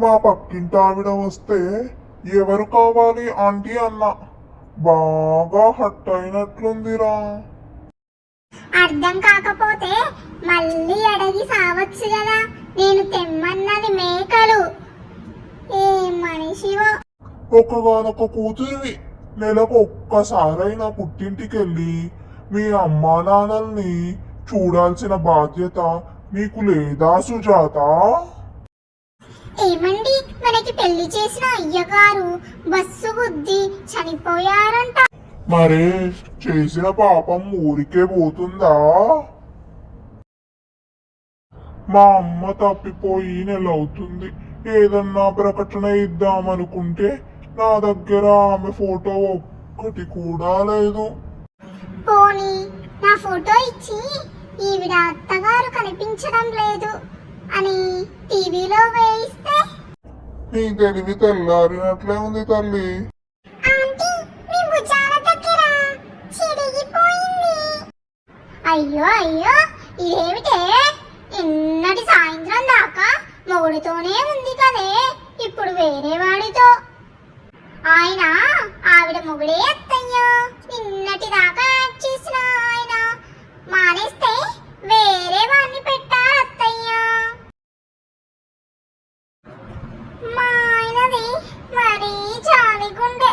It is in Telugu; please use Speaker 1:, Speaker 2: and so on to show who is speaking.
Speaker 1: మా పక్కింటి ఆవిడ వస్తే ఎవరు కావాలి ఆంటీ అన్న? బాగా హట్ అయినట్లుందిరా
Speaker 2: అర్థం కాకపోతే మళ్ళీ అడిగి సావచ్చు కదా. నేను తెమ్మన్నది మేకలు. ఏ మనిషివో.
Speaker 1: ఒక్కగానొక్క కూతురివి. నెలకు ఒక్కసారైనా పుట్టింటికి వెళ్ళి మీ అమ్మా నాన్నల్ని చూడాల్సిన బాధ్యత నీకు లేదా సుజాత?
Speaker 2: ఏమండి? మనకి పెళ్ళి చేసిన అయ్యగారు బస్సు గుద్ది చనిపోయారంట.
Speaker 1: మరే చేసిన పాపం ఊరికే పోతుందా? మా అమ్మ తప్పిపోయి నెలవుతుంది. ఏదన్నా ప్రకటన ఇద్దామనుకుంటే నా దగ్గర ఆమె ఫోటో ఒక్కటి కూడా లేదు.
Speaker 2: పోనీ నా ఫోటో ఇచ్చి ఈవిడ అత్తగారు కనిపించడం లేదు అని టీవీలో వేయిస్తే
Speaker 1: నీ తెలివి తెల్లారినట్లే ఉంది తల్లి.
Speaker 2: అయ్యో అయ్యో ఇదేమిటే? నిన్నటి సాయంత్రం దాకా మొగుడితోనే ఉంది కదే. ఇప్పుడు వేరే వాడితో. ఆయన ఆవిడ మొగుడే మరీ జాలిగుండే.